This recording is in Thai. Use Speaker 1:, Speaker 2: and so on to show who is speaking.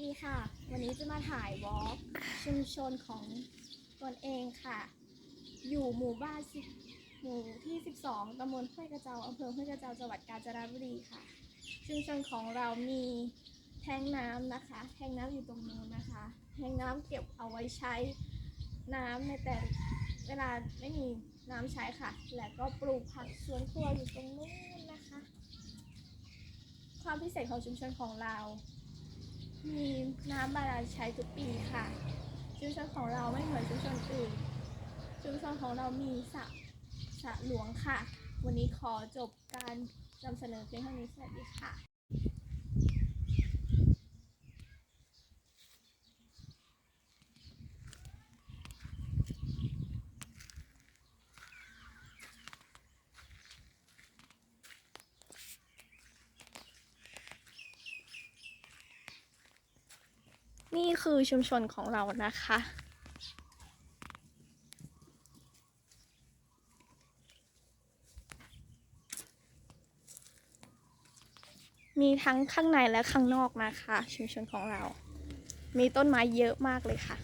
Speaker 1: ดีค่ะ วันนี้จะมาถ่ายวอล์กชุมชนของตนเองค่ะ อยู่หมู่บ้านสิหมู่ที่ 12ตำบลห้วยกระเจ้าอำเภอห้วยกระเจ้าจังหวัดกาญจนบุรีค่ะ ชุมชนของเรามีแทงน้ำนะคะ แทงน้ำอยู่ตรงนู้นนะคะ แทงน้ำเก็บเอาไว้ใช้น้ำในแต่เวลาไม่มีน้ำใช้ค่ะ แล้วก็ปลูกผักสวนครัวอยู่ตรงนู้นนะคะ ความพิเศษของชุมชนของเรา มีน้ำบาดาลใช้ทุกปีค่ะ ชุมชนของเราไม่เหมือนชุมชนอื่น ชุมชนของเรามีสระสระหลวงค่ะ วันนี้ขอจบการนำเสนอเพียงเท่านี้สวัสดีค่ะ นี่คือชุมชนของเรานะคะ มีทั้งข้างในและข้างนอกนะคะ ชุมชนของเรา มีต้นไม้เยอะมากเลยค่ะ